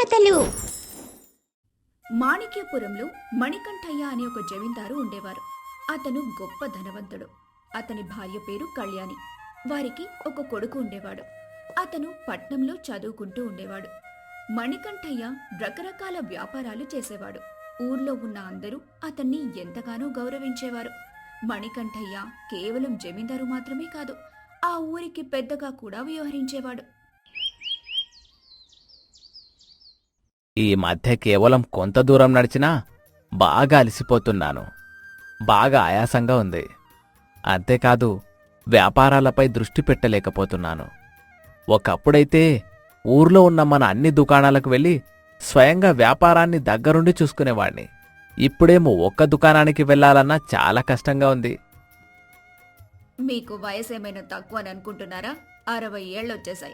కథలు. మాణిక్యపురంలో మణికంఠయ్య అనే ఒక జమీందారు ఉండేవారు. అతను గొప్ప ధనవంతుడు. అతని భార్య పేరు కళ్యాణి. వారికి ఒక కొడుకు ఉండేవాడు. అతను పట్నంలో చదువుకుంటూ ఉండేవాడు. మణికంఠయ్య రకరకాల వ్యాపారాలు చేసేవాడు. ఊర్లో ఉన్న అందరూ అతన్ని ఎంతగానో గౌరవించేవారు. మణికంఠయ్య కేవలం జమీందారు మాత్రమే కాదు ఆ ఊరికి పెద్దగా కూడా వ్యవహరించేవాడు. ఈ మధ్య కేవలం కొంత దూరం నడిచినా బాగా అలసిపోతున్నాను. బాగా ఆయాసంగా ఉంది. అంతేకాదు వ్యాపారాలపై దృష్టి పెట్టలేకపోతున్నాను. ఒకప్పుడైతే ఊర్లో ఉన్న మన అన్ని దుకాణాలకు వెళ్ళి స్వయంగా వ్యాపారాన్ని దగ్గరుండి చూసుకునేవాణ్ణి. ఇప్పుడేమో ఒక్క దుకాణానికి వెళ్ళాలన్నా చాలా కష్టంగా ఉంది. మీకు వయసు ఏమైనా తక్కువ అని అనుకుంటున్నారా? అరవై ఏళ్ళు వచ్చేసాయి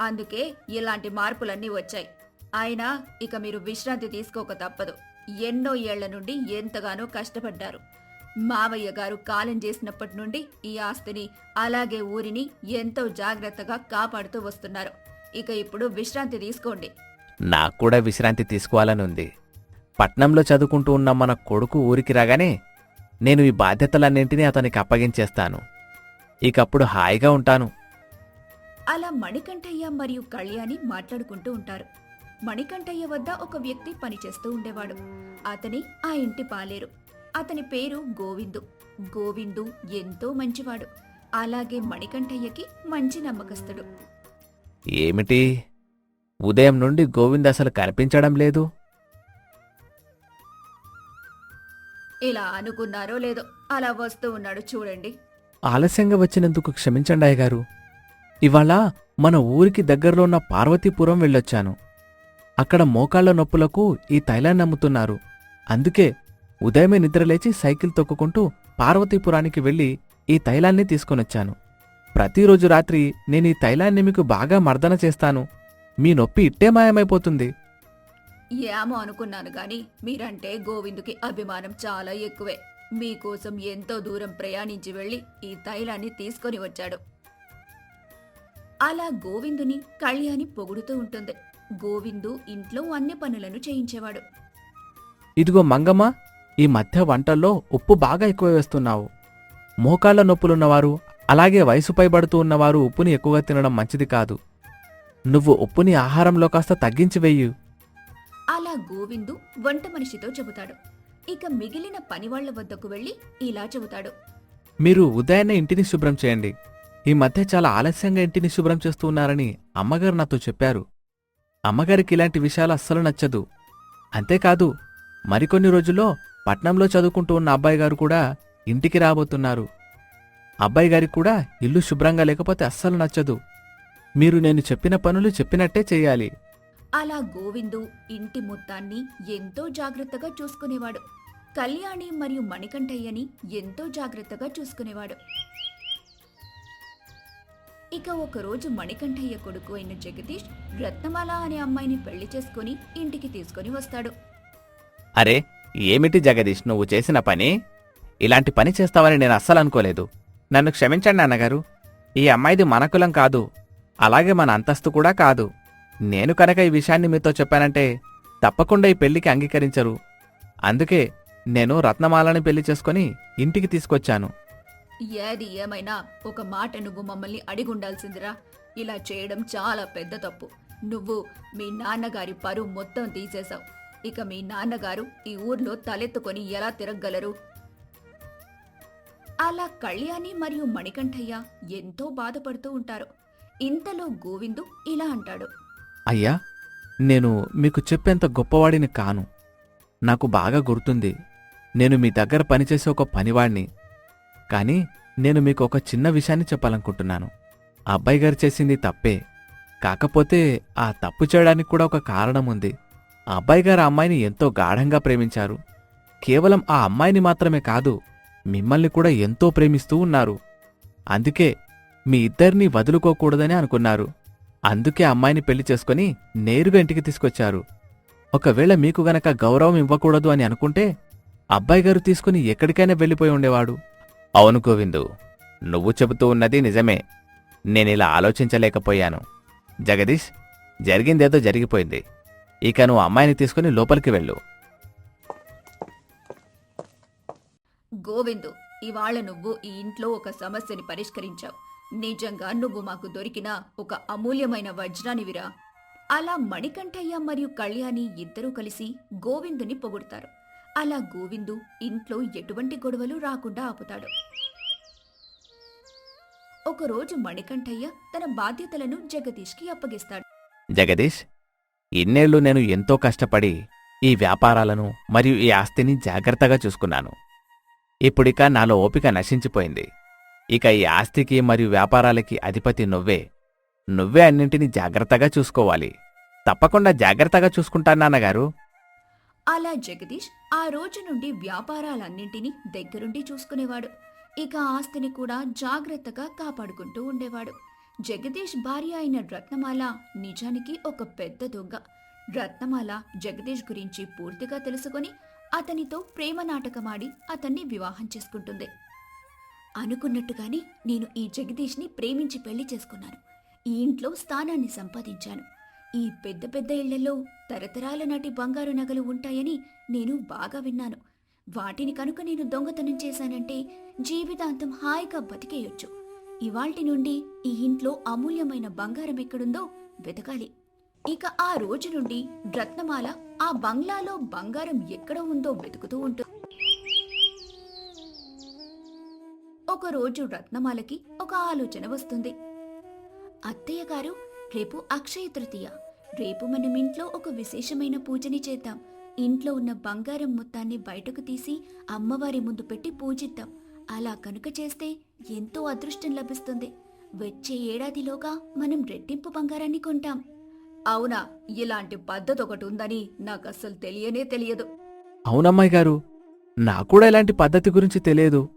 అందుకే ఇలాంటి మార్పులన్నీ వచ్చాయి. అయినా ఇక మీరు విశ్రాంతి తీసుకోక తప్పదు. ఎన్నో ఏళ్ళ నుండి ఎంతగానో కష్టపడ్డారు. మావయ్య గారు కాలం చేసినప్పటి నుండి ఈ ఆస్తిని అలాగే ఊరిని ఎంతో జాగ్రత్తగా కాపాడుతూ వస్తున్నారు. ఇక ఇప్పుడు విశ్రాంతి తీసుకోండి. నాకు కూడా విశ్రాంతి తీసుకోవాలని ఉంది. పట్నంలో చదువుకుంటూ ఉన్న మన కొడుకు ఊరికి రాగానే నేను ఈ బాధ్యతలన్నింటినీ అతనికి అప్పగించేస్తాను. ఇకప్పుడు హాయిగా ఉంటాను. అలా మణికంఠయ్య మరియు కళ్యాణి మాట్లాడుకుంటూ ఉంటారు. మణికంఠయ్య వద్ద ఒక వ్యక్తి పనిచేస్తూ ఉండేవాడు. అతని ఆ ఇంటి పాలేరు. అతని పేరు గోవిందు. గోవిందు ఎంతో మంచివాడు. అలాగే మణికంఠయ్యకి మంచి నమ్మకస్తుడు. ఏమిటి? ఉదయం నుండి గోవింద్ అసలు కనిపించడం లేదు. ఇలా అనుకున్నారో లేదో అలా వస్తూ ఉన్నాడు చూడండి. ఆలస్యంగా వచ్చినందుకు క్షమించండి అయ్యగారు. ఇవాళ మన ఊరికి దగ్గరలో ఉన్న పార్వతీపురం వెళ్ళొచ్చాను. అక్కడ మోకాళ్ళ నొప్పులకు ఈ తైలాన్ని అమ్ముతున్నారు అందుకే ఉదయమే నిద్రలేచి సైకిల్ తొక్కుకుంటూ పార్వతీపురానికి వెళ్ళి ఈ తైలాన్ని తీసుకొనొచ్చాను. ప్రతిరోజు రాత్రి నేను ఈ తైలాన్ని మీకు బాగా మర్దన చేస్తాను. మీ నొప్పి ఇట్టే మాయమైపోతుంది. ఏమో అనుకున్నాను గాని మీరంటే గోవిందుకి అభిమానం చాలా ఎక్కువే. మీకోసం ఎంతో దూరం ప్రయాణించి వెళ్ళి ఈ తైలాన్ని తీసుకొని వచ్చాడు. అలా గోవిందుని కళ్యాణి పొగుడుతూ ఉంటుంది. గోవిందు ఇంట్లో అన్ని పనులను చేయించేవాడు. ఇదిగో మంగమ్మ ఈ మధ్య వంటల్లో ఉప్పు బాగా ఎక్కువ వేస్తున్నావు. మోకాళ్ళ నొప్పులున్నవారు అలాగే వయసు పైబడుతూ ఉన్నవారు ఉప్పుని ఎక్కువగా తినడం మంచిది కాదు. నువ్వు ఉప్పుని ఆహారంలో కాస్త తగ్గించి వెయ్యు అలా గోవిందు వంట మనిషితో చెబుతాడు. ఇక మిగిలిన పనివాళ్ళ వద్దకు వెళ్ళి ఇలా చెబుతాడు. మీరు ఉదయాన్నే ఇంటిని శుభ్రం చేయండి. ఈ మధ్య చాలా ఆలస్యంగా ఇంటిని శుభ్రం చేస్తూ ఉన్నారని అమ్మగారు నాతో చెప్పారు. అమ్మగారికి ఇలాంటి విషయాలు అస్సలు నచ్చదు. అంతేకాదు మరికొన్ని రోజుల్లో పట్నంలో చదువుకుంటూ ఉన్న అబ్బాయి గారు కూడా ఇంటికి రాబోతున్నారు. అబ్బాయి గారికి కూడా ఇల్లు శుభ్రంగా లేకపోతే అస్సలు నచ్చదు. మీరు నేను చెప్పిన పనులు చెప్పినట్టే చెయ్యాలి అలా గోవిందు ఇంటి మొత్తాన్ని ఎంతో జాగ్రత్తగా చూసుకునేవాడు. కళ్యాణి మరియు మణికంఠయ్యని ఎంతో జాగ్రత్తగా చూసుకునేవాడు. ఇక ఒకరోజు మణికంఠయ్య కొడుకు అయిన జగదీష్ రత్నమాల అనే అమ్మాయిని పెళ్ళి చేసుకుని ఇంటికి తీసుకుని వస్తాడు. అరే ఏమిటి జగదీష్ నువ్వు చేసిన పని? ఇలాంటి పని చేస్తావని నేను అస్సలు అనుకోలేదు. నన్ను క్షమించండి అన్నగారు ఈ అమ్మాయిది మన కులం కాదు. అలాగే మన అంతస్తు కూడా కాదు. నేను కనుక ఈ విషయాన్ని మీతో చెప్పానంటే తప్పకుండా ఈ పెళ్ళికి అంగీకరించరు. అందుకే నేను రత్నమాలని పెళ్ళి చేసుకుని ఇంటికి తీసుకొచ్చాను. ఏది ఏమైనా ఒక మాట నువ్వు మమ్మల్ని అడిగుండాల్సిందిరా. ఇలా చేయడం చాలా పెద్ద తప్పు. నువ్వు మీ నాన్నగారి పరువు మొత్తం తీసేశావు. ఇక మీ నాన్నగారు ఈ ఊర్లో తలెత్తుకొని ఎలా తిరగగలరు? అలా కళ్యాణి మరియు మణికంఠయ్య ఎంతో బాధపడుతూ ఉంటారు. ఇంతలో గోవిందు ఇలా అంటాడు. అయ్యా నేను మీకు చెప్పేంత గొప్పవాడిని కాను. నాకు బాగా గుర్తుంది. నేను మీ దగ్గర పనిచేసే ఒక పనివాణ్ణి. కానీ నేను మీకు ఒక చిన్న విషయాన్ని చెప్పాలనుకుంటున్నాను. అబ్బాయి గారు చేసింది తప్పే. కాకపోతే ఆ తప్పు చేయడానికి కూడా ఒక కారణం ఉంది అబ్బాయి గారు ఆ అమ్మాయిని ఎంతో గాఢంగా ప్రేమించారు. కేవలం ఆ అమ్మాయిని మాత్రమే కాదు మిమ్మల్ని కూడా ఎంతో ప్రేమిస్తూ ఉన్నారు. అందుకే మీ ఇద్దరినీ వదులుకోకూడదని అనుకున్నారు. అందుకే అమ్మాయిని పెళ్ళి చేసుకుని నేరుగా ఇంటికి తీసుకొచ్చారు. ఒకవేళ మీకు గనక గౌరవం ఇవ్వకూడదు అని అనుకుంటే అబ్బాయి గారు తీసుకుని ఎక్కడికైనా వెళ్ళిపోయి ఉండేవాడు. అవును గోవిందు నువ్వు చెబుతూ ఉన్నది నిజమే. నేనిలా ఆలోచించలేకపోయాను. జగదీష్ జరిగిందేదో జరిగిపోయింది. ఇక నువ్వు అమ్మాయిని తీసుకుని లోపలికి వెళ్ళు. గోవిందు ఇవాళ నువ్వు ఈ ఇంట్లో ఒక సమస్యని పరిష్కరించావు. నిజంగా నువ్వు మాకు దొరికిన ఒక అమూల్యమైన వజ్రానివిరా. అలా మణికంఠయ్య మరియు కళ్యాణి ఇద్దరూ కలిసి గోవిందుని పొగుడతారు. అలా గోవిందు ఇంట్లో ఎటువంటి గొడవలు రాకుండా ఆపుతాడు. ఒకరోజు మణికంఠయ్య తన బాధ్యతలను జగదీష్కి అప్పగిస్తాడు. జగదీష్ ఇన్నేళ్ళు నేను ఎంతో కష్టపడి ఈ వ్యాపారాలను మరియు ఈ ఆస్తిని జాగ్రత్తగా చూసుకున్నాను. ఇప్పుడిక నాలో ఓపిక నశించిపోయింది. ఇక ఈ ఆస్తికి మరియు వ్యాపారాలకి అధిపతి నువ్వే. నువ్వే అన్నింటినీ జాగ్రత్తగా చూసుకోవాలి. తప్పకుండా జాగ్రత్తగా చూసుకుంటాను నాన్నగారు. అలా జగదీష్ ఆ రోజు నుండి వ్యాపారాలన్నింటినీ దగ్గరుండి చూసుకునేవాడు. ఇక ఆస్తిని కూడా జాగ్రత్తగా కాపాడుకుంటూ ఉండేవాడు. జగదీష్ భార్య అయిన రత్నమాల నిజానికి ఒక పెద్ద దొంగ. రత్నమాల జగదీష్ గురించి పూర్తిగా తెలుసుకొని అతనితో ప్రేమ నాటకమాడి అతన్ని వివాహం చేసుకుంటుంది. అనుకున్నట్టుగానే నేను ఈ జగదీష్ని ప్రేమించి పెళ్ళి చేసుకున్నాను. ఈ ఇంట్లో స్థానాన్ని సంపాదించాను. ఈ పెద్ద పెద్ద ఇళ్ళలో తరతరాల నాటి బంగారు నగలు ఉంటాయని నేను బాగా విన్నాను. వాటిని కనుక నేను దొంగతనం చేశానంటే జీవితాంతం హాయిగా బతికేయొచ్చు. ఇవాల్టి నుండి ఈ ఇంట్లో అమూల్యమైన బంగారం ఎక్కడుందో వెతకాలి. ఇక ఆ రోజు నుండి రత్నమాల ఆ బంగ్లాలో బంగారం ఎక్కడ ఉందో వెతుకుతూ ఉంటుంది ఒకరోజు రత్నమాలకి ఒక ఆలోచన వస్తుంది. అత్తయ్య గారు రేపు అక్షయ తృతీయ. రేపు మనం ఇంట్లో ఒక విశేషమైన పూజని చేద్దాం. ఇంట్లో ఉన్న బంగారం మొత్తాన్ని బయటకు తీసి అమ్మవారి ముందు పెట్టి పూజిద్దాం. అలా కనుక చేస్తే ఎంతో అదృష్టం లభిస్తుంది. వచ్చే ఏడాదిలోగా మనం రెట్టింపు బంగారాన్ని కొంటాం. అవునా? ఇలాంటి పద్ధతి ఒకటి ఉందని నాకు అస్సలు తెలియనే తెలియదు. అవునమ్మాయి గారు నాకు కూడా ఇలాంటి పద్ధతి గురించి తెలియదు.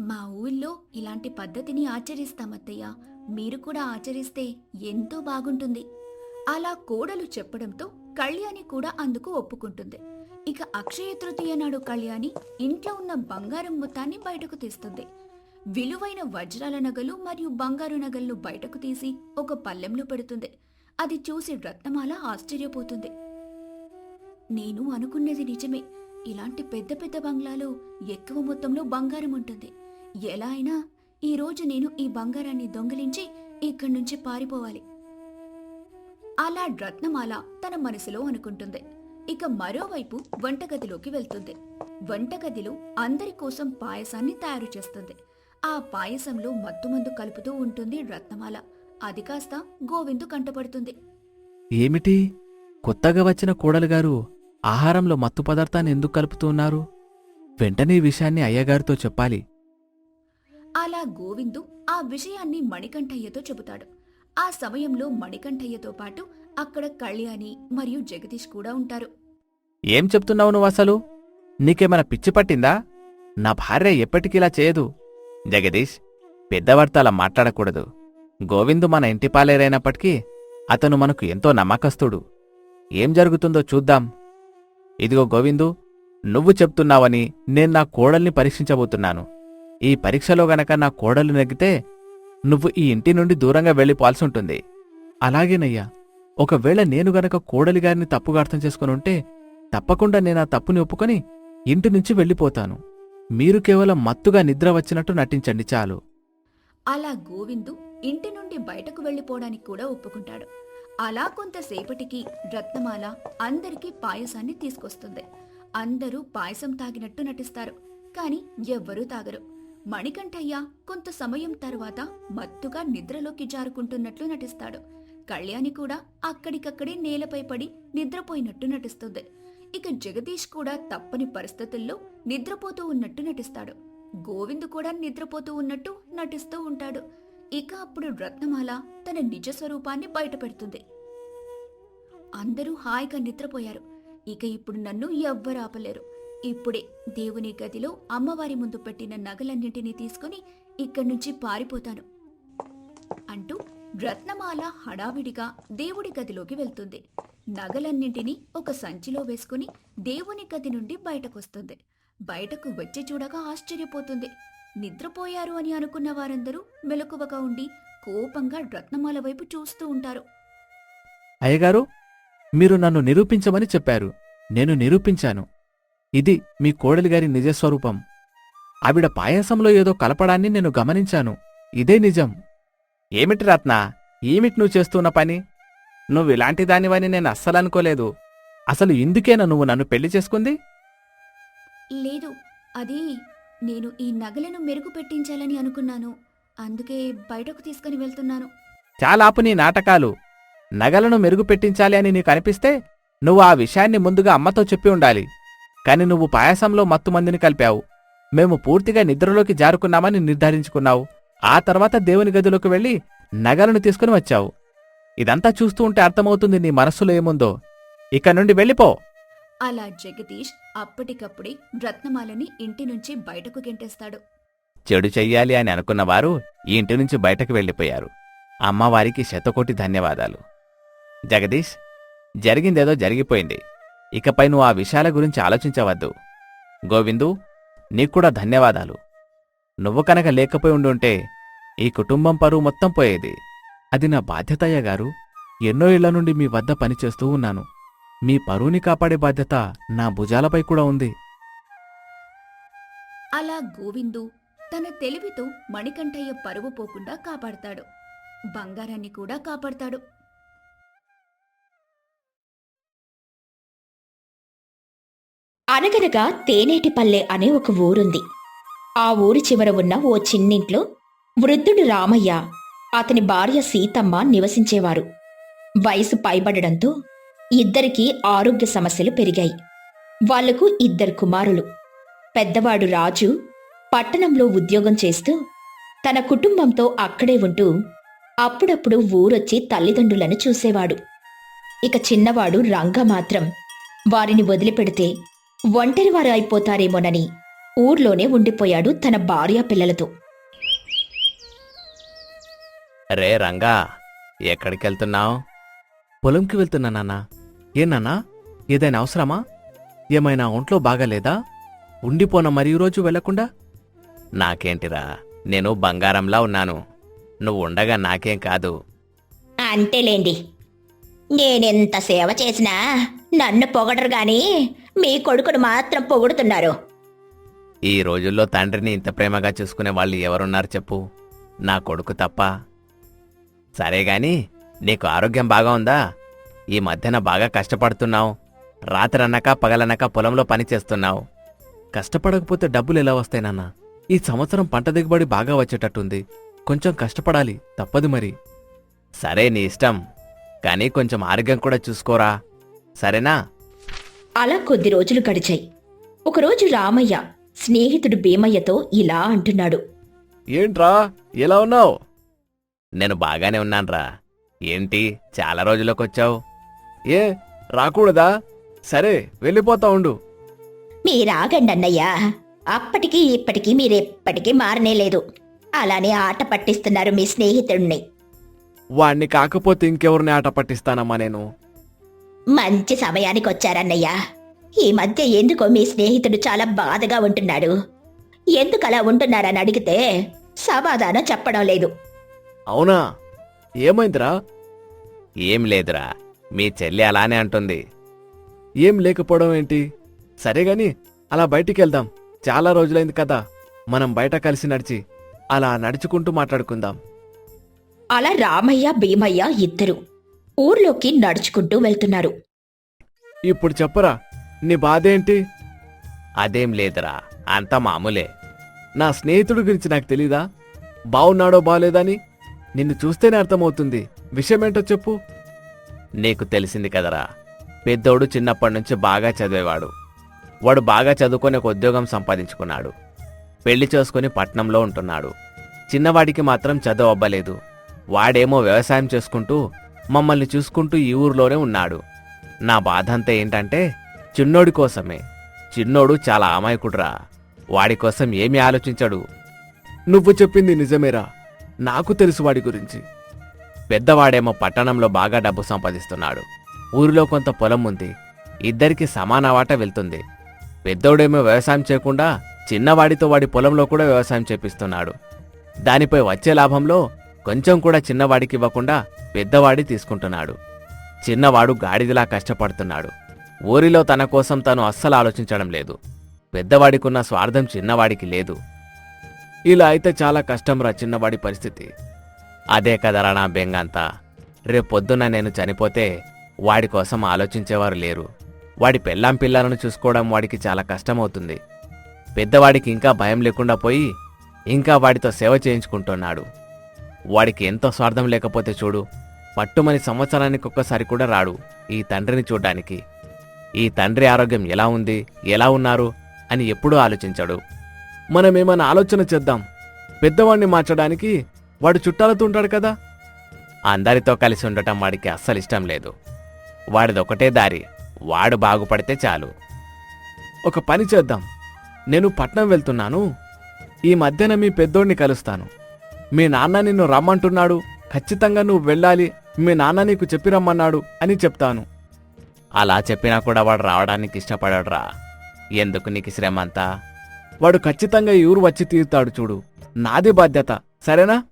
మా ఊళ్ళో ఇలాంటి పద్ధతిని ఆచరిస్తామత్తయ్య మీరు కూడా ఆచరిస్తే ఎంతో బాగుంటుంది. అలా కోడలు చెప్పడంతో కళ్యాణి కూడా అందుకు ఒప్పుకుంటుంది. ఇక అక్షయ తృతీయ నాడు కళ్యాణి ఇంట్లో ఉన్న బంగారం మొత్తాన్ని బయటకు తీస్తుంది. విలువైన వజ్రాల నగలు మరియు బంగారు నగలను బయటకు తీసి ఒక పల్లెంలో పెడుతుంది. అది చూసి రత్నమాల ఆశ్చర్యపోతుంది. నేను అనుకున్నది నిజమే. ఇలాంటి పెద్ద పెద్ద బంగ్లాలో ఎక్కువ మొత్తంలో బంగారం ఉంటుంది. ఎలా అయినా ఈ రోజు నేను ఈ బంగారాన్ని దొంగిలించి ఇక్కడి నుంచి పారిపోవాలి. అలా రత్నమాల తన మనసులో అనుకుంటుంది. ఇక మరోవైపు వంటగదిలోకి వెళ్తుంది. వంటగదిలో అందరి కోసం పాయసాన్ని తయారు చేస్తుంది. ఆ పాయసంలో మత్తుమందు కలుపుతూ ఉంటుంది రత్నమాల. అది కాస్త గోవిందు కంటపడుతుంది. ఏమిటి? కొత్తగా వచ్చిన కోడలు గారు ఆహారంలో మత్తు పదార్థాన్ని ఎందుకు కలుపుతూ ఉన్నారు? వెంటనే ఈ విషయాన్ని అయ్యగారితో చెప్పాలి. అలా గోవిందు ఆ విషయాన్ని మణికంఠయ్యతో చెబుతాడు. ఆ సమయంలో మణికంఠయ్యతో పాటు అక్కడ కళ్యాణి మరియు జగదీష్ కూడా ఉంటారు. ఏం చెప్తున్నావు నువ్వు అసలు? నీకేమైనా పిచ్చి పట్టిందా? నా భార్య ఎప్పటికిలా చేయదు. జగదీష్ పెద్దవారితో అలా మాట్లాడకూడదు. గోవిందు మన ఇంటి పాలేరైనప్పటికీ అతను మనకు ఎంతో నమ్మకస్తుడు. ఏం జరుగుతుందో చూద్దాం. ఇదిగో గోవిందు నువ్వు చెప్తున్నావని నేను నా కోడల్ని పరీక్షించబోతున్నాను. ఈ పరీక్షలో గనక నా కోడలు నెగ్గితే నువ్వు ఈ ఇంటి నుండి దూరంగా వెళ్ళిపోవాల్సి ఉంటుంది అలాగేనయ్యా. ఒకవేళ నేను గనక కోడలిగారిని తప్పుగా అర్థం చేసుకుని ఉంటే తప్పకుండా నేను ఆ తప్పుని ఒప్పుకొని ఇంటి నుంచి వెళ్ళిపోతాను. మీరు కేవలం మత్తుగా నిద్ర వచ్చినట్టు నటించండి చాలు. అలా గోవిందు ఇంటి నుండి బయటకు వెళ్ళిపోవడానికి కూడా ఒప్పుకుంటాడు. అలా కొంతసేపటికి రత్నమాల అందరికీ పాయసాన్ని తీసుకొస్తుంది. అందరూ పాయసం తాగినట్టు నటిస్తారు. కాని ఎవ్వరూ తాగరు. మణికంఠయ్య కొంత సమయం తర్వాత మత్తుగా నిద్రలోకి జారుకుంటున్నట్లు నటిస్తాడు. కళ్యాణి కూడా అక్కడికక్కడే నేలపై పడి నిద్రపోయినట్టు నటిస్తుంది. ఇక జగదీష్ కూడా తప్పని పరిస్థితుల్లో నిద్రపోతూ ఉన్నట్టు నటిస్తాడు. గోవింద్ కూడా నిద్రపోతూ ఉన్నట్టు నటిస్తూ ఉంటాడు. ఇక అప్పుడు రత్నమాల తన నిజ స్వరూపాన్ని బయటపెడుతుంది అందరూ హాయిగా నిద్రపోయారు. ఇక ఇప్పుడు నన్ను ఎవ్వరు ఆపలేరు. ఇప్పుడే దేవుని గదిలో అమ్మవారి ముందు పెట్టిన నగలన్నింటినీ తీసుకుని ఇక్కడి నుంచి పారిపోతాను అంటూ రత్నమాల హడావిడిగా దేవుడి గదిలోకి వెళ్తుంది. నగలన్నింటినీ ఒక సంచిలో వేసుకుని దేవుని గది నుండి బయటకొస్తుంది. బయటకు వచ్చి చూడగా ఆశ్చర్యపోతుంది. నిద్రపోయారు అని అనుకున్న వారందరూ మెలకువగా ఉండి కోపంగా రత్నమాల వైపు చూస్తూ ఉంటారు. అయ్యగారు మీరు నన్ను నిరూపించమని చెప్పారు. నేను నిరూపించాను. ఇది మీ కోడలిగారి నిజస్వరూపం. ఆవిడ పాయసంలో ఏదో కలపడాన్ని నేను గమనించాను. ఇదే నిజం. ఏమిటి రత్న? ఏమిటి నువ్వు చేస్తున్న పని? నువ్వు ఇలాంటి దానివని నేను అస్సలు అనుకోలేదు అసలు ఇందుకేనా నువ్వు నన్ను పెళ్ళి చేసుకుంది? లేదు. అది నేను ఈ నగలను మెరుగు పెట్టించాలని అనుకున్నాను. అందుకే బయటకు తీసుకుని వెళ్తున్నాను. చాలాపు నీ నాటకాలు. నగలను మెరుగు పెట్టించాలి అని నీకు అనిపిస్తే నువ్వు ఆ విషయాన్ని ముందుగా అమ్మతో చెప్పి ఉండాలి. కాని నువ్వు పాయసంలో మత్తు మందిని కలిపావు. మేము పూర్తిగా నిద్రలోకి జారుకున్నామని నిర్ధారించుకున్నావు. ఆ తర్వాత దేవుని గదిలోకి వెళ్ళి నగలను తీసుకుని వచ్చావు. ఇదంతా చూస్తూ ఉంటే అర్థమవుతుంది నీ మనస్సులో ఏముందో. ఇక నుండి వెళ్ళిపో. అలా జగదీష్ అప్పటికప్పుడే రత్నమాలని ఇంటి నుంచి బయటకు గెంటేస్తాడు. చెడు చెయ్యాలి అని అనుకున్నవారు ఈ ఇంటి నుంచి బయటకు వెళ్ళిపోయారు. అమ్మవారికి శతకోటి ధన్యవాదాలు. జగదీష్ జరిగిందేదో జరిగిపోయింది. ఇకపై నువ్వు ఆ విషయాల గురించి ఆలోచించవద్దు. గోవిందు నీక్కూడా ధన్యవాదాలు. నువ్వు కనుక లేకపోయి ఉండుంటే ఈ కుటుంబం పరువు మొత్తం పోయేది. అది నా బాధ్యతయ్య గారు. ఎన్నో ఇళ్ళ నుండి మీ వద్ద పనిచేస్తూ ఉన్నాను. మీ పరువుని కాపాడే బాధ్యత నా భుజాలపై కూడా ఉంది. అలా గోవిందు తన తెలివితో మణికంఠయ్య పరువు పోకుండా కాపాడతాడు. బంగారాన్ని కూడా కాపాడతాడు. అనగనగా తేనేటిపల్లె అనే ఒక ఊరుంది. ఆ ఊరి చివర ఉన్న ఓ చిన్నింట్లో వృద్ధుడు రామయ్య అతని భార్య సీతమ్మ నివసించేవారు. వయసు పైబడడంతో ఇద్దరికీ ఆరోగ్య సమస్యలు పెరిగాయి. వాళ్ళకు ఇద్దరు కుమారులు. పెద్దవాడు రాజు పట్టణంలో ఉద్యోగం చేస్తూ తన కుటుంబంతో అక్కడే ఉంటూ అప్పుడప్పుడు ఊరొచ్చి తల్లిదండ్రులను చూసేవాడు. ఇక చిన్నవాడు రంగ మాత్రం వారిని వదిలిపెడితే ఒంటరివారు అయిపోతారేమోనని ఊర్లోనే ఉండిపోయాడు తన భార్యా పిల్లలతో. రే రంగా ఎక్కడికెళ్తున్నావు? పొలంకి వెళ్తున్నా నాన్న. ఏ నాన్నా ఏదైనా అవసరమా? ఏమైనా ఒంట్లో బాగాలేదా? ఉండిపోన మరి రోజు వెళ్ళకుండా? నాకేంటిరా నేను బంగారంలా ఉన్నాను. నువ్వు ఉండగా నాకేం కాదు. అంతేలేండి. నేనెంత సేవ చేసినా నన్ను పొగడరు గాని మీ కొడుకును మాత్రం పొగుడుతున్నారు. ఈ రోజుల్లో తండ్రిని ఇంత ప్రేమగా చూసుకునే వాళ్ళు ఎవరున్నారు చెప్పు? నా కొడుకు తప్ప. సరే గాని నీకు ఆరోగ్యం బాగా ఉందా? ఈ మధ్యన బాగా కష్టపడుతున్నావు. రాత్రనక పగలనక పొలంలో పని చేస్తున్నావు. కష్టపడకపోతే డబ్బులు ఎలా వస్తాయి నాన్న? ఈ సంవత్సరం పంట దిగుబడి బాగా వచ్చేటట్టుంది. కొంచెం కష్టపడాలి తప్పదు మరి. సరే నీ ఇష్టం. కానీ కొంచెం ఆరోగ్యం కూడా చూసుకోరా. సరేనా? అలా కొద్ది రోజులు గడిచాయి. ఒకరోజు రామయ్య స్నేహితుడు భీమయ్యతో ఇలా అంటున్నాడు. ఏంట్రా? ఎలా ఉన్నావు? నేను బాగానే ఉన్నాన్రా. ఏంటి? చాలా రోజులకొచ్చావు. ఏ రాకూడదా? సరే వెళ్ళిపోతా ఉండు. మీరాగండి అన్నయ్యా. అప్పటికి ఇప్పటికీ మీరెప్పటికీ మారనే లేదు. అలానే ఆట పట్టిస్తున్నారు మీ స్నేహితుడిని వాణ్ణి కాకపోతే ఇంకెవరిని ఆట పట్టిస్తానమ్మా నేను? మంచి సమయానికి వచ్చారన్నయ్యా ఈ మధ్య ఎందుకో మీ స్నేహితుడు చాలా బాధగా ఉంటున్నాడు. ఎందుకు అలా ఉంటున్నారని అడిగితే సమాధానం చెప్పడం లేదు. అవునా? ఏమైందిరా? ఏం లేదురా. మీ చెల్లి అలానే అంటుంది. ఏం లేకపోవడం ఏంటి? సరే గాని అలా బయటికి వెళ్దాం చాలా రోజులైంది కదా. మనం బయట కలిసి నడిచి అలా నడుచుకుంటూ మాట్లాడుకుందాం. అలా రామయ్య భీమయ్య ఇద్దరు ఊర్లోకి నడుచుకుంటూ వెళ్తున్నారు. ఇప్పుడు చెప్పరా నీ బాధేంటి? అదేం లేదురా అంతా మామూలే. నా స్నేహితుడి గురించి నాకు తెలీదా? బావున్నాడో బాలేదని? నిన్ను చూస్తేనే అర్థమవుతుంది. విషయమేంటో చెప్పు. నీకు తెలిసింది కదరా పెద్దోడు చిన్నప్పటి నుంచి బాగా చదివేవాడు. వాడు బాగా చదువుకొని ఒక ఉద్యోగం సంపాదించుకున్నాడు. పెళ్ళి చేసుకుని పట్నంలో ఉంటున్నాడు. చిన్నవాడికి మాత్రం చదువు అవ్వలేదు వాడేమో వ్యవసాయం చేసుకుంటూ మమ్మల్ని చూసుకుంటూ ఈ ఊర్లోనే ఉన్నాడు. నా బాధంతా ఏంటంటే చిన్నోడి కోసమే. చిన్నోడు చాలా అమాయకుడురా. వాడి కోసం ఏమీ ఆలోచించడు. నువ్వు చెప్పింది నిజమేరా. నాకు తెలుసు వాడి గురించి. పెద్దవాడేమో పట్టణంలో బాగా డబ్బు సంపాదిస్తున్నాడు. ఊరిలో కొంత పొలం ఉంది. ఇద్దరికి సమాన వాట వెళ్తుంది. పెద్దోడేమో వ్యవసాయం చేయకుండా చిన్నవాడితో వాడి పొలంలో కూడా వ్యవసాయం చేపిస్తున్నాడు. దానిపై వచ్చే లాభంలో కొంచెం కూడా చిన్నవాడికి ఇవ్వకుండా పెద్దవాడి తీసుకుంటున్నాడు. చిన్నవాడు గాడిదిలా కష్టపడుతున్నాడు. ఊరిలో తన కోసం తను అస్సలు ఆలోచించడం లేదు. పెద్దవాడికున్న స్వార్థం చిన్నవాడికి లేదు. ఇలా అయితే చాలా కష్టంరా చిన్నవాడి పరిస్థితి. అదే కదరా నా బెంగంతా. రేపొద్దున నేను చనిపోతే వాడి కోసం ఆలోచించేవారు లేరు. వాడి పెళ్ళాం పిల్లలను చూసుకోవడం వాడికి చాలా కష్టమవుతుంది. పెద్దవాడికి ఇంకా భయం లేకుండా పోయి ఇంకా వాడితో సేవ చేయించుకుంటున్నాడు. వాడికి ఎంతో స్వార్థం లేకపోతే చూడు పట్టుమని సంవత్సరానికి ఒక్కసారి కూడా రాడు ఈ తండ్రిని చూడ్డానికి. ఈ తండ్రి ఆరోగ్యం ఎలా ఉంది ఎలా ఉన్నారు అని ఎప్పుడూ ఆలోచించాడు. మనమేమైనా ఆలోచన చేద్దాం పెద్దవాడిని మార్చడానికి వాడు చుట్టాలతో ఉంటాడు కదా. అందరితో కలిసి ఉండటం వాడికి అస్సలు ఇష్టం లేదు. వాడిదొకటే దారి వాడు బాగుపడితే చాలు. ఒక పని చేద్దాం నేను పట్నం వెళ్తున్నాను ఈ మధ్యన మీ పెద్దోడిని కలుస్తాను. మీ నాన్న నిన్ను రమ్మంటున్నాడు. ఖచ్చితంగా నువ్వు వెళ్ళాలి. మీ నాన్న నీకు చెప్పి రమ్మన్నాడు అని చెప్తాను. అలా చెప్పినా కూడా వాడు రావడానికి ఇష్టపడడురా. ఎందుకు నీకు శ్రమ అంతా వాడు ఖచ్చితంగా ఈ ఊరు వచ్చి తీరుతాడు చూడు. నాది బాధ్యత. సరేనా?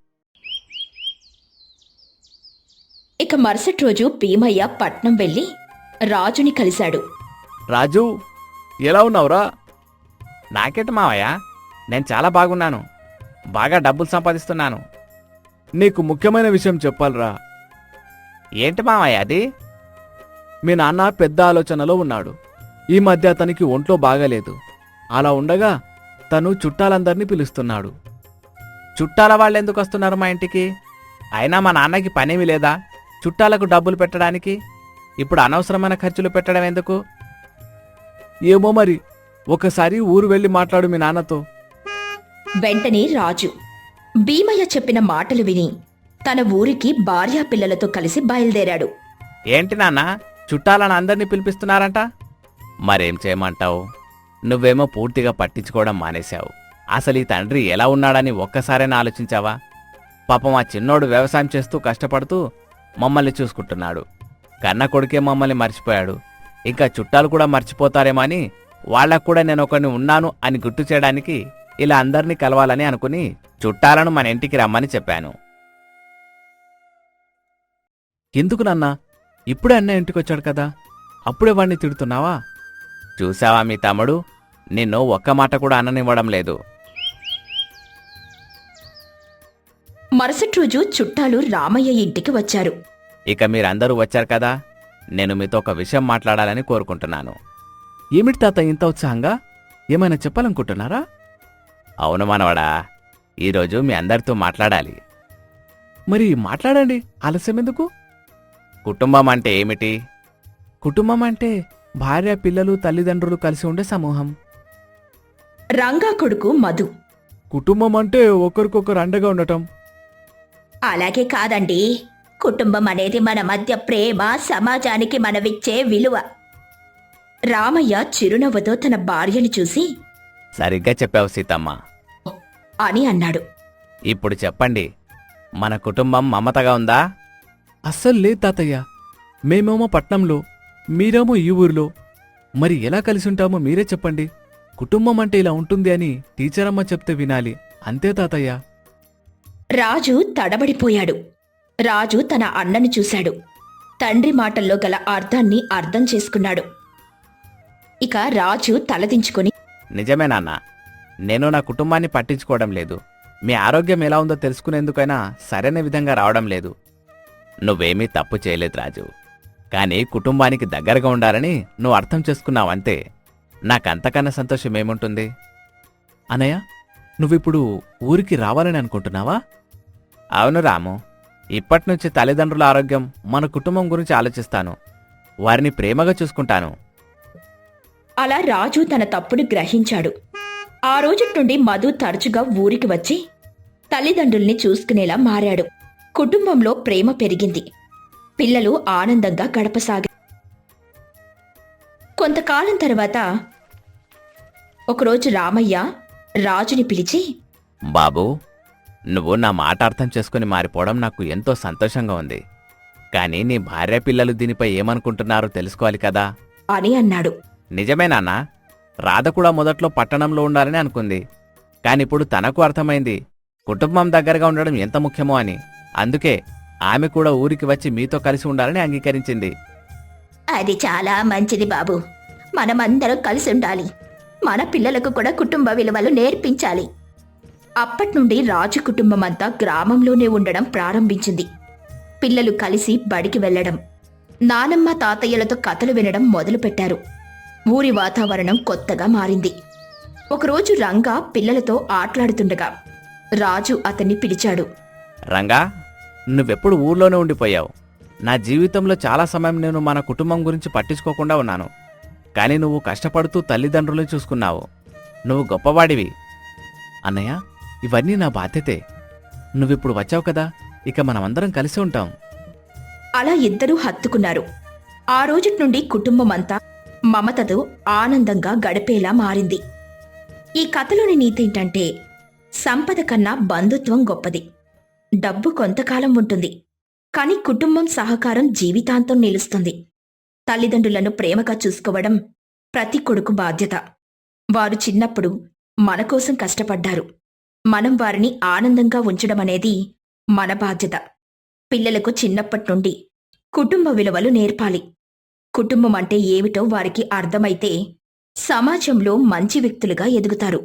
ఇక మరుసటి రోజు భీమయ్య పట్నం వెళ్ళి రాజుని కలిశాడు. రాజు ఎలా ఉన్నావురా? నాకేట మావయ్య? నేను చాలా బాగున్నాను. బాగా డబ్బులు సంపాదిస్తున్నాను. నీకు ముఖ్యమైన విషయం చెప్పాలిరా. ఏంటి మావయ్య అది? మీ నాన్న పెద్ద ఆలోచనలో ఉన్నాడు. ఈ మధ్య అతనికి ఒంట్లో బాగాలేదు. అలా ఉండగా తను చుట్టాలందరినీ పిలుస్తున్నాడు. చుట్టాల వాళ్ళు ఎందుకు వస్తున్నారు మా ఇంటికి? అయినా మా నాన్నకి పనేమి లేదా? చుట్టాలకు డబ్బులు పెట్టడానికి? ఇప్పుడు అనవసరమైన ఖర్చులు పెట్టడం ఎందుకు? ఏమో మరి. ఒకసారి ఊరు వెళ్ళి మాట్లాడు మీ నాన్నతో. వెంటనే రాజు. భీమయ్య చెప్పిన మాటలు విని తన ఊరికి భార్యా పిల్లలతో కలిసి బయలుదేరాడు. ఏంటి నాన్న చుట్టాలను అందరినీ పిలిపిస్తున్నారంట? మరేం చేయమంటావు? నువ్వేమో పూర్తిగా పట్టించుకోవడం మానేశావు. అసలు ఈ తండ్రి ఎలా ఉన్నాడని ఒక్కసారైనా ఆలోచించావా? పాపం ఆ చిన్నోడు వ్యవసాయం చేస్తూ కష్టపడుతూ మమ్మల్ని చూసుకుంటున్నాడు. కన్న కొడుకే మమ్మల్ని మర్చిపోయాడు. ఇంకా చుట్టాలు కూడా మర్చిపోతారేమో అని వాళ్ళకు కూడా నేను ఒకరిని ఉన్నాను అని గుర్తు చేయడానికి ఇలా అందరినీ కలవాలని అనుకుని చుట్టాలను మన ఇంటికి రమ్మని చెప్పాను. ఎందుకు నాన్నా? ఇప్పుడే అన్న ఇంటికి వచ్చాడు కదా. అప్పుడే వాణ్ణి తిడుతున్నావా? చూసావా మీ తమ్ముడు? నిన్ను ఒక్క మాట కూడా అననివ్వడం లేదు. మరుసటి రోజు చుట్టాలు రామయ్య ఇంటికి వచ్చారు. ఇక మీరందరూ వచ్చారు కదా. నేను మీతో ఒక విషయం మాట్లాడాలని కోరుకుంటున్నాను. ఏమిటి తాత ఇంత ఉత్సాహంగా? ఏమైనా చెప్పాలనుకుంటున్నారా? అవును మనవడా ఈరోజు మీ అందరితో మాట్లాడాలి. మరి మాట్లాడండి ఆలస్యం ఎందుకు? కుటుంబం అంటే ఏమిటి? కుటుంబం అంటే భార్య పిల్లలు తల్లిదండ్రులు కలిసి ఉండే సమూహం. రంగా కొడుకు మధు. కుటుంబం అంటే ఒకరికొకరు అండగా ఉండటం. అలాగే కాదండి. కుటుంబం అనేది మన మధ్య ప్రేమ సమాజానికి మనవిచ్చే విలువ. రామయ్య చిరునవ్వుతో తన భార్యని చూసి సరిగ్గా చెప్పావు సీతమ్మ. అని అన్నాడు. ఇప్పుడు చెప్పండి మన కుటుంబం మమతగా ఉందా? అస్సలు లేదు తాతయ్య. మేమేమో పట్నంలో మీరేమో ఈ ఊరిలో. మరి ఎలా కలిసి ఉంటామో మీరే చెప్పండి. కుటుంబం అంటే ఇలా ఉంటుంది అని టీచర్ అమ్మ చెప్తే వినాలి. అంతే తాతయ్య. రాజు తడబడిపోయాడు. రాజు తన అన్నను చూశాడు. తండ్రి మాటల్లో గల అర్థాన్ని అర్థం చేసుకున్నాడు. ఇక రాజు తలదించుకొని నిజమే నాన్న. నేను నా కుటుంబాన్ని పట్టించుకోవడం లేదు. మీ ఆరోగ్యం ఎలా ఉందో తెలుసుకునేందుకైనా సరైన విధంగా రావడం లేదు. నువ్వేమీ తప్పు చేయలేదు రాజు. కానీ కుటుంబానికి దగ్గరగా ఉండాలని నువ్వు అర్థం చేసుకున్నావంతే నాకంతకన్నా సంతోషం ఏముంటుంది? అనయ్య నువ్విప్పుడు ఊరికి రావాలని అనుకుంటున్నావా? అవును రాము. ఇప్పటినుంచి తల్లిదండ్రుల ఆరోగ్యం మన కుటుంబం గురించి ఆలోచిస్తాను. వారిని ప్రేమగా చూసుకుంటాను. అలా రాజు తన తప్పును గ్రహించాడు. ఆ రోజు నుండి మధు తరచుగా ఊరికి వచ్చి తల్లిదండ్రుల్ని చూసుకునేలా మారాడు. కుటుంబంలో ప్రేమ పెరిగింది. పిల్లలు ఆనందంగా గడపసాగారు. కొంతకాలం తర్వాత ఒకరోజు రామయ్య రాజుని పిలిచి బాబూ నువ్వు నా మాట అర్థం చేసుకుని మారిపోవడం నాకు ఎంతో సంతోషంగా ఉంది. కానీ నీ భార్య పిల్లలు దీనిపై ఏమనుకుంటున్నారో తెలుసుకోవాలి కదా? అని అన్నాడు. నిజమే నాన్న. రాధ కూడా మొదట్లో పట్టణంలో ఉండాలని అనుకుంది. కానిప్పుడు తనకు అర్థమైంది కుటుంబం దగ్గరగా ఉండడం ఎంత ముఖ్యమో అని. అందుకే ఆమె కూడా ఊరికి వచ్చి మీతో కలిసి ఉండాలని అంగీకరించింది. అది చాలా మంచిది బాబు. మనమందరం కలిసి ఉండాలి. మన పిల్లలకు కూడా కుటుంబ విలువలు నేర్పించాలి. అప్పటి నుండి రాజు కుటుంబం అంతా గ్రామంలోనే ఉండడం ప్రారంభించింది. పిల్లలు కలిసి బడికి వెళ్ళడం నానమ్మ తాతయ్యలతో కథలు వినడం మొదలుపెట్టారు. ఊరి వాతావరణం కొత్తగా మారింది. ఒకరోజు రంగా పిల్లలతో ఆట్లాడుతుండగా రాజు అతన్ని పిలిచాడు. రంగా నువ్వెప్పుడు ఊర్లోనే ఉండిపోయావు. నా జీవితంలో చాలా సమయం నేను మన కుటుంబం గురించి పట్టించుకోకుండా ఉన్నాను. కానీ నువ్వు కష్టపడుతూ తల్లిదండ్రులను చూసుకున్నావు. నువ్వు గొప్పవాడివి. అన్నయ్య ఇవన్నీ నా బాధ్యతే. నువ్విప్పుడు వచ్చావు కదా ఇక మనమందరం కలిసి ఉంటాం. అలా ఇద్దరూ హత్తుకున్నారు. ఆ రోజుటి నుండి కుటుంబమంతా మమతతో ఆనందంగా గడిపేలా మారింది. ఈ కథలోని నీతేంటంటే సంపద కన్నా బంధుత్వం గొప్పది. డబ్బు కొంతకాలం ఉంటుంది. కానీ కుటుంబం సహకారం జీవితాంతం నిలుస్తుంది. తల్లిదండ్రులను ప్రేమగా చూసుకోవడం ప్రతి కొడుకు బాధ్యత. వారు చిన్నప్పుడు మన కోసం కష్టపడ్డారు. మనం వారిని ఆనందంగా ఉంచడం అనేది మన బాధ్యత. పిల్లలకు చిన్నప్పటి నుండి కుటుంబ విలువలు నేర్పాలి. కుటుంబం అంటే ఏమిటో వారికి అర్థమైతే సమాజంలో మంచి వ్యక్తులుగా ఎదుగుతారు.